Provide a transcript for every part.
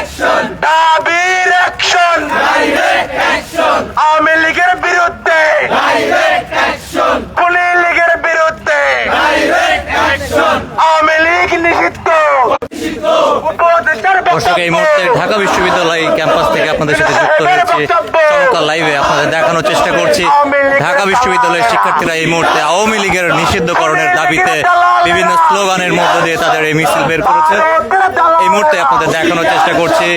Action! দর্শক এই মুহূর্তে ঢাকা বিশ্ববিদ্যালয় ক্যাম্পাস থেকে আপনাদের সাথে যুক্ত হয়েছে চমৎকার লাইভে আপনাদের দেখানোর চেষ্টা করছি ঢাকা বিশ্ববিদ্যালয়ের শিক্ষার্থীরা এই মুহূর্তে আওয়ামী লীগের নিষিদ্ধকরণের দাবিতে বিভিন্ন স্লোগানের মধ্য দিয়ে তাদের এই মিছিল বের করেছে এই মুহূর্তে আপনাদের দেখানোর চেষ্টা করছি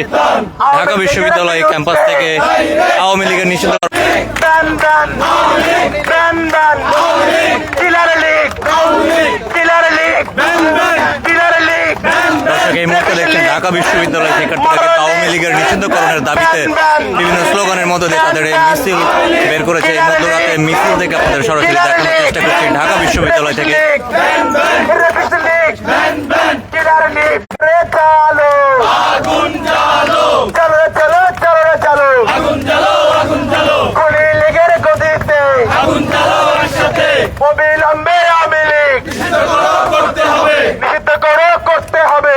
ঢাকা বিশ্ববিদ্যালয় ক্যাম্পাস থেকে আওয়ামী লীগের নিষিদ্ধ league killer league killer league দর্শক এই মুহূর্তে দেখছেন ঢাকা বিশ্ববিদ্যালয় শিক্ষার্থীরা কিন্তু আওয়ামী লীগের নিষিদ্ধকরণের দাবিতে বিভিন্ন স্লোগানের মধ্য দিয়ে তাদের এই মিছিল বের করেছে এই মধ্যরাতে মিছিল থেকে আপনাদের সরাসরি দেখানোর চেষ্টা করছি ঢাকা বিশ্ববিদ্যালয় থেকে চলো চলো চলো রে চলো খুনি লীগের গদিতে অবিলম্বে আওয়ামী লীগ নিষিদ্ধ করো করতে হবে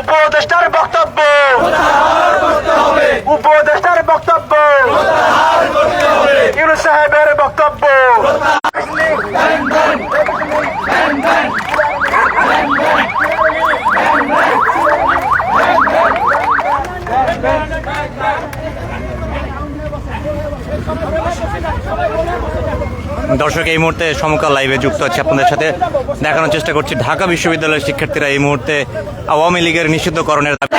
উপদেষ্টার বক্তব্য। উপদেষ্টার বক্তব্য। ইউনুস সাহেবের বক্তব্য। দর্শক, এই মুহূর্তে সমকাল লাইভে যুক্ত আছে আপনাদের সাথে। দেখানোর চেষ্টা করছি ঢাকা বিশ্ববিদ্যালয়ের শিক্ষার্থীরা এই মুহূর্তে আওয়ামী লীগের নিষিদ্ধকরণের দাবি।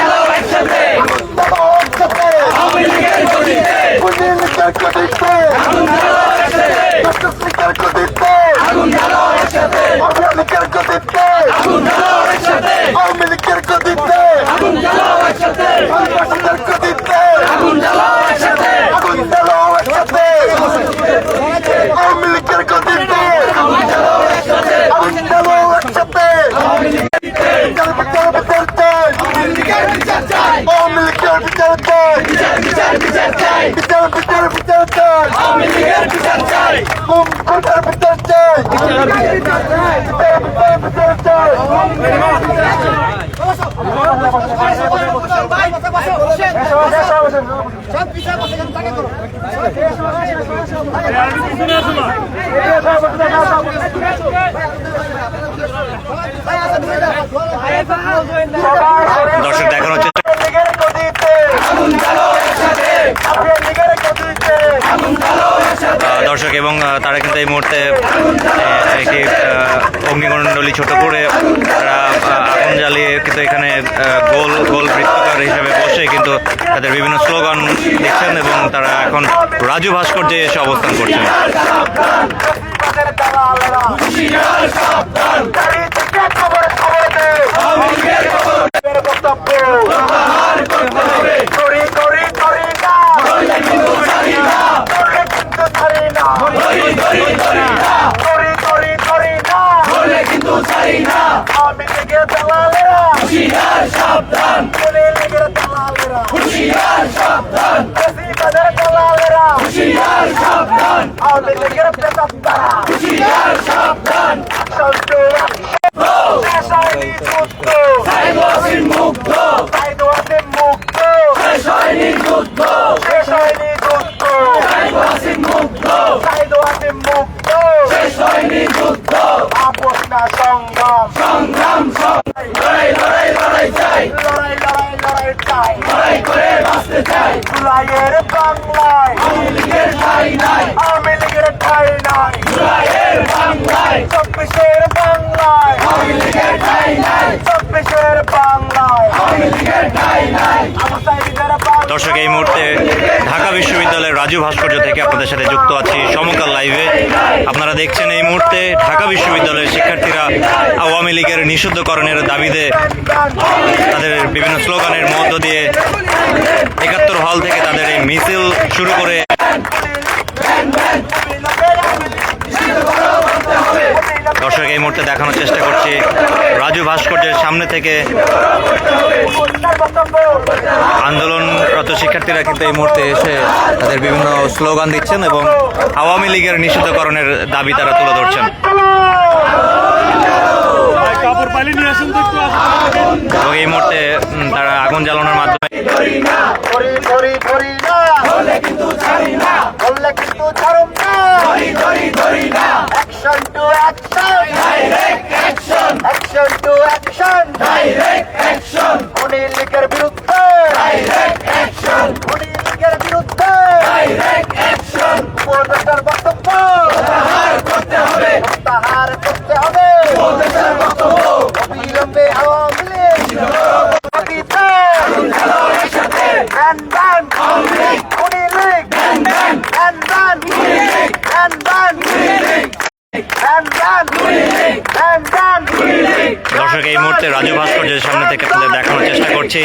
দর্শক দেখানোর চেষ্টা লীগের গদিতে আপনার দর্শক এবং তারা কিন্তু এই মুহূর্তে একটি অগ্নিকুণ্ডলী ছোট করে তারা আগুন জ্বালিয়ে কিন্তু এখানে গোল গোল বৃত্তাকার হিসেবে বসে কিন্তু তাদের বিভিন্ন স্লোগান দিচ্ছেন এবং তারা এখন রাজু ভাস্কর্যে এসে অবস্থান করছেন। খবর খবর সাবধান। লীগের দালালেরা বেশিবাদের দালালেরা আওয়ামী লীগের পেতাত্তারা সন্তু দেশাইনি যুদ্ধ মুক্ত বাঁচতে জুলাইয়ের বাংলায়। আওয়ামী লীগের ঠাই নাই। আওয়ামী লীগের ঠাই নাই। জুলাইয়ের বাংলায়। চব্বিশের বাংলায় আওয়ামী লীগের ঠাই নাই চব্বিশের বাংলায় আওয়ামী লীগের ঠাই নাই আমার সাইডের দর্শক এই মুহূর্তে ঢাকা বিশ্ববিদ্যালয়ের রাজু ভাস্কর্য থেকে আপনাদের সাথে যুক্ত আছি সমকাল লাইভে। আপনারা দেখছেন এই মুহূর্তে ঢাকা বিশ্ববিদ্যালয়ের শিক্ষার্থীরা আওয়ামী লীগের নিষিদ্ধকরণের দাবিতে তাদের বিভিন্ন স্লোগানের মধ্য দিয়ে একাত্তর হল থেকে তাদের এই মিছিল শুরু করে দর্শক এই মুহূর্তে দেখানোর চেষ্টা করছি। বিদ্যুৎ ভাস্কর্যের সামনে থেকে আন্দোলনরত শিক্ষার্থীরা কিন্তু এই মুহূর্তে এসে তাদের বিভিন্ন স্লোগান দিচ্ছেন এবং আওয়ামী লীগের নিষিদ্ধকরণের দাবি তারা তুলে ধরছেন। এবং এই মুহূর্তে তারা আগুন জ্বালানোর মাধ্যমে মুহূর্তে রাজু ভাস্কর্যের সামনে থেকে আপনাদের দেখানোর চেষ্টা করছি,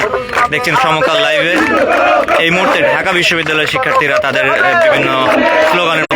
দেখছেন সমকাল লাইভে এই মুহূর্তে ঢাকা বিশ্ববিদ্যালয়ের শিক্ষার্থীরা তাদের বিভিন্ন স্লোগানের